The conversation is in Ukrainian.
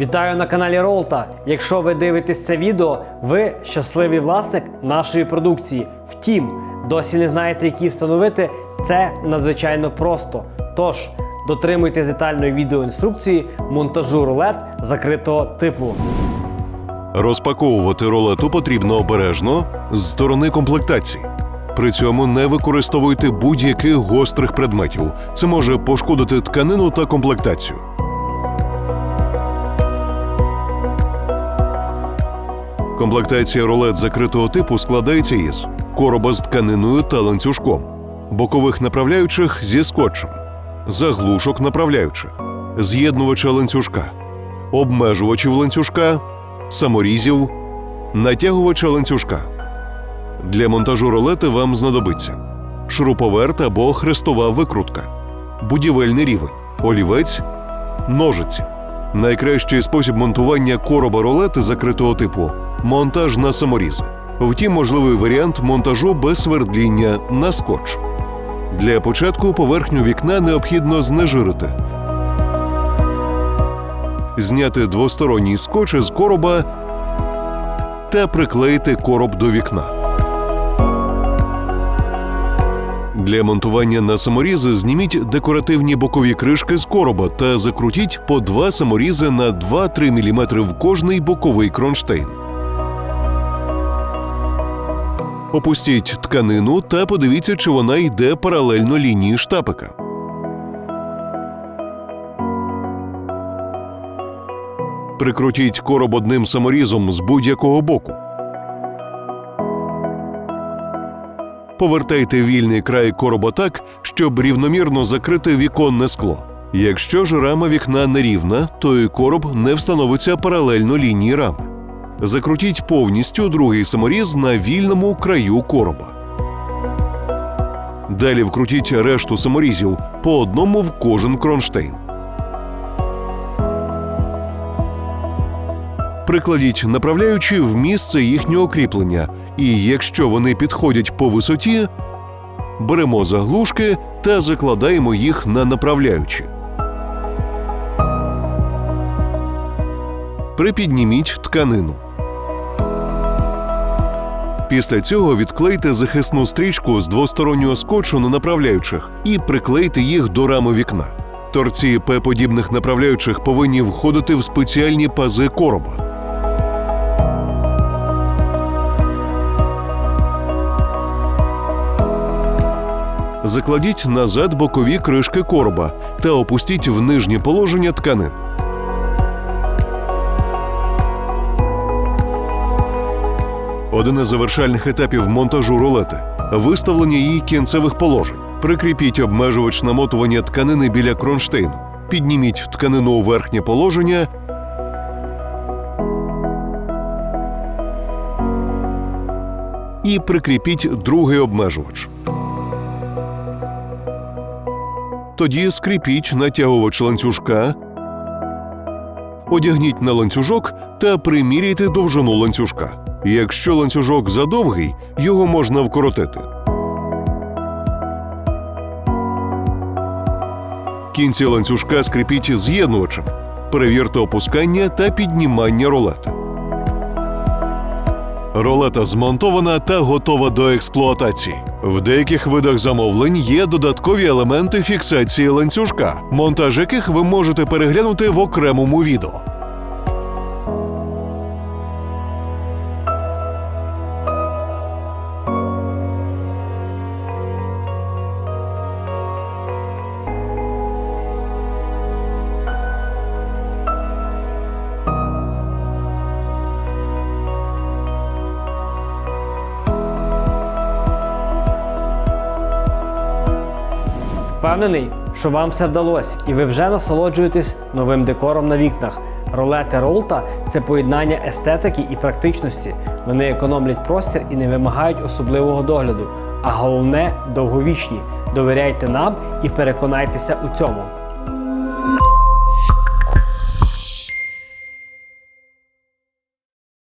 Вітаю на каналі Ролта. Якщо ви дивитесь це відео, ви щасливий власник нашої продукції. Втім, досі не знаєте, які встановити. Це надзвичайно просто. Тож дотримуйтесь детальної відеоінструкції монтажу рулет закритого типу. Розпаковувати рулету потрібно обережно з сторони комплектації. При цьому не використовуйте будь-яких гострих предметів. Це може пошкодити тканину та комплектацію. Комплектація рулет закритого типу складається із короба з тканиною та ланцюжком, бокових направляючих зі скотчем, заглушок направляючих, з'єднувача ланцюжка, обмежувачів ланцюжка, саморізів, натягувача ланцюжка. Для монтажу рулети вам знадобиться шуруповерт або хрестова викрутка, будівельний рівень, олівець, ножиці. Найкращий спосіб монтування короба рулети закритого типу монтаж на саморізи. Втім, можливий варіант монтажу без свердління на скотч. Для початку поверхню вікна необхідно знежирити. Зняти двосторонній скотч із короба та приклеїти короб до вікна. Для монтування на саморізи зніміть декоративні бокові кришки з короба та закрутіть по два саморізи на 2-3 мм в кожний боковий кронштейн. Опустіть тканину та подивіться, чи вона йде паралельно лінії штапика. Прикрутіть короб одним саморізом з будь-якого боку. Повертайте вільний край короба так, щоб рівномірно закрити віконне скло. Якщо ж рама вікна нерівна, то і короб не встановиться паралельно лінії рами. Закрутіть повністю другий саморіз на вільному краю короба. Далі вкрутіть решту саморізів по одному в кожен кронштейн. Прикладіть направляючи в місце їхнього кріплення, і якщо вони підходять по висоті, беремо заглушки та закладаємо їх на направляючі. Припідніміть тканину. Після цього відклейте захисну стрічку з двостороннього скотчу на направляючих і приклейте їх до рами вікна. Торці П-подібних направляючих повинні входити в спеціальні пази короба. Закладіть назад бокові кришки короба та опустіть в нижнє положення тканин. Один із завершальних етапів монтажу рулети виставлення її кінцевих положень. Прикріпіть обмежувач намотування тканини біля кронштейну. Підніміть тканину у верхнє положення. І прикріпіть другий обмежувач. Тоді скріпіть натягувач ланцюжка, одягніть на ланцюжок та приміряйте довжину ланцюжка. Якщо ланцюжок задовгий, його можна вкоротити. Кінці ланцюжка скріпіть з'єднувачем. Перевірте опускання та піднімання ролети. Ролета змонтована та готова до експлуатації. В деяких видах замовлень є додаткові елементи фіксації ланцюжка, монтаж яких ви можете переглянути в окремому відео. Впевнений, що вам все вдалося, і ви вже насолоджуєтесь новим декором на вікнах. Ролети Ролта це поєднання естетики і практичності. Вони економлять простір і не вимагають особливого догляду. А головне довговічні. Довіряйте нам і переконайтеся у цьому.